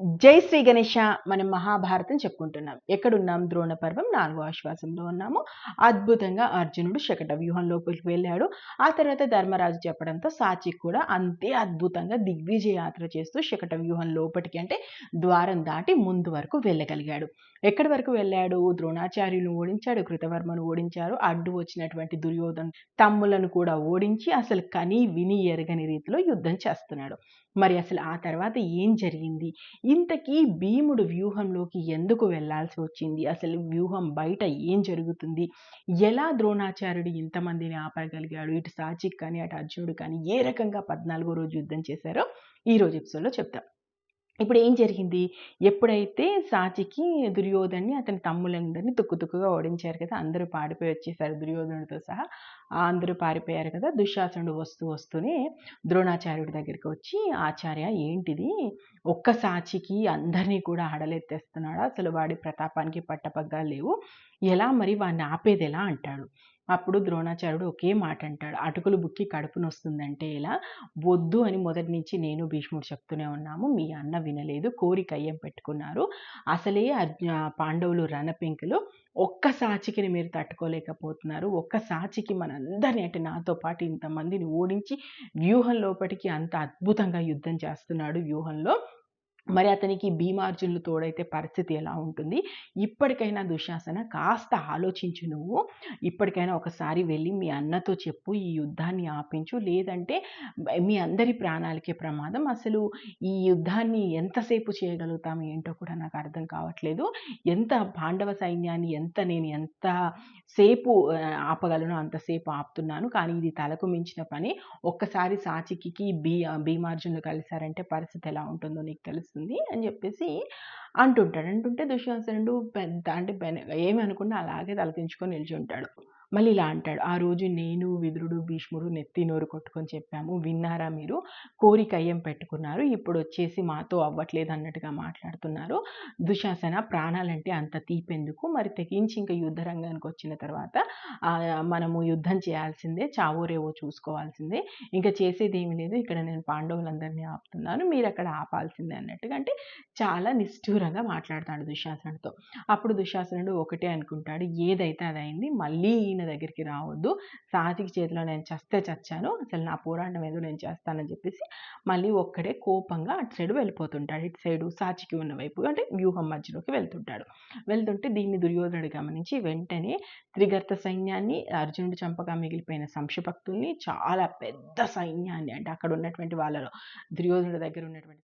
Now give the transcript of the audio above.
జై శ్రీ గణేష మనం మహాభారతం చెప్పుకుంటున్నాం. ఎక్కడున్నాం? ద్రోణ పర్వం నాలుగో ఆశ్వాసంలో ఉన్నాము. అద్భుతంగా అర్జునుడు శకట వ్యూహం లోపలికి వెళ్ళాడు. ఆ తర్వాత ధర్మరాజు చెప్పడంతో సాచి కూడా అంతే అద్భుతంగా దిగ్విజయ యాత్ర చేస్తూ శకట వ్యూహం లోపలికి అంటే ద్వారం దాటి ముందు వరకు వెళ్ళగలిగాడు. ఎక్కడి వరకు వెళ్ళాడు? ద్రోణాచార్యులను ఓడించాడు కృతవర్మను ఓడించారు అడ్డు వచ్చినటువంటి దుర్యోధన్ తమ్ములను కూడా ఓడించి అసలు కని విని ఎరగని రీతిలో యుద్ధం చేస్తున్నాడు. మరి అసలు ఆ తర్వాత ఏం జరిగింది? ఇంతకీ భీముడు వ్యూహంలోకి ఎందుకు వెళ్ళాల్సి వచ్చింది? అసలు వ్యూహం బయట ఏం జరుగుతుంది? ఎలా ద్రోణాచార్యుడు ఇంతమందిని ఆపగలిగాడు? ఇటు సాచిక్ కానీ అటు అర్జునుడు కానీ ఏ రకంగా పద్నాలుగో రోజు యుద్ధం చేశారో ఈ రోజు ఎపిసోడ్లో చెప్తాం. ఇప్పుడు ఏం జరిగింది? ఎప్పుడైతే సాచికి దుర్యోధన్ని అతని తమ్ములందరినీ తుక్కు తుక్కుగా ఓడించారు కదా అందరూ పాడిపోయి వచ్చేసారు దుర్యోధనుడితో సహా. అందరూ పారిపోయారు కదా దుశ్శాసనుడు వస్తూ వస్తూనే ద్రోణాచార్యుడి దగ్గరికి వచ్చి ఆచార్య ఏంటిది? ఒక్క సాచికి అందరినీ కూడా ఆడలెత్తేస్తున్నాడు? అసలు వాడి ప్రతాపానికి పట్టపగ్గా లేవు. ఎలా మరి వాడిని ఆపేది ఎలా? అంటాడు. అప్పుడు ద్రోణాచార్యుడు ఒకే మాట అంటాడు అటుకులు బుక్కి కడుపు నొస్తుందంటే ఇలా వద్దు అని మొదటి నుంచి నేను భీష్ముడు చెప్తూనే ఉన్నాము. మీ అన్న వినలేదు. కోరిక అయ్యం పెట్టుకున్నారు. అసలే పాండవులు రణపెంకులు ఒక్క సాచికిని మీరు తట్టుకోలేకపోతున్నారు. ఒక్క సాచికి మనందరినీ అంటే నాతో పాటు ఇంతమందిని ఓడించి వ్యూహం లోపటికి అంత అద్భుతంగా యుద్ధం చేస్తున్నాడు వ్యూహంలో. మరి అతనికి భీమార్జునులు తోడైతే పరిస్థితి ఎలా ఉంటుంది? ఇప్పటికైనా దుశాసన కాస్త ఆలోచించు నువ్వు. ఇప్పటికైనా ఒకసారి వెళ్ళి మీ అన్నతో చెప్పు ఈ యుద్ధాన్ని ఆపించు. లేదంటే మీ అందరి ప్రాణాలకే ప్రమాదం. అసలు ఈ యుద్ధాన్ని ఎంతసేపు చేయగలుగుతాం ఏంటో కూడా నాకు అర్థం కావట్లేదు. ఎంత పాండవ సైన్యాన్ని ఎంత నేను ఎంత సేపు ఆపగలను అంతసేపు ఆపుతున్నాను. కానీ ఇది తలకు మించిన పని. ఒక్కసారి సాచికి భీ భీమార్జునులు కలిశారంటే పరిస్థితి ఎలా ఉంటుందో నీకు తెలుసు. వస్తుంది అని చెప్పేసి అంటుంటాడు. అంటుంటే దుశ్శాసనుడు పెద్ద అంటే ఏమి అనుకున్నా అలాగే తలదించుకొని నిలిచి ఉంటాడు మళ్ళీ ఇలా అంటాడు. ఆ రోజు నేను విదురుడు భీష్ముడు నెత్తి నోరు కొట్టుకొని చెప్పాము. విన్నారా మీరు? కోరిక అయ్యం పెట్టుకున్నారు. ఇప్పుడు వచ్చేసి మాతో అవ్వట్లేదు అన్నట్టుగా మాట్లాడుతున్నారు. దుశాసన ప్రాణాలంటే అంత తీపెందుకు. మరి తెగించి ఇంకా యుద్ధ రంగానికి వచ్చిన తర్వాత మనము యుద్ధం చేయాల్సిందే. చావోరేవో చూసుకోవాల్సిందే. ఇంకా చేసేది ఏమి లేదు. ఇక్కడ నేను పాండవులందరినీ ఆపుతున్నాను. మీరు అక్కడ ఆపాల్సిందే అన్నట్టుగా అంటే చాలా నిష్ఠూరంగా మాట్లాడతాడు దుశ్శాసనుడితో. అప్పుడు దుశ్శాసనుడు ఒకటే అనుకుంటాడు. ఏదైతే అదైంది మళ్ళీ ఈయన దగ్గరికి రావద్దు. సాతికి చేతిలో నేను చస్తే చచ్చాను. అసలు నా పోరాటం ఏదో నేను చేస్తానని చెప్పేసి మళ్ళీ ఒక్కడే కోపంగా అటు సైడ్ వెళ్ళిపోతుంటాడు. ఇటు సైడు సాచికి ఉన్న వైపు అంటే వ్యూహం మధ్యలోకి వెళ్తుంటాడు. వెళ్తుంటే దీన్ని దుర్యోధనుడు గమనించి వెంటనే త్రిగర్త సైన్యాన్ని అర్జునుడు చంపగా మిగిలిపోయిన సంశభక్తుల్ని చాలా పెద్ద సైన్యాన్ని అంటే అక్కడ ఉన్నటువంటి వాళ్ళలో దుర్యోధనుడి దగ్గర ఉన్నటువంటి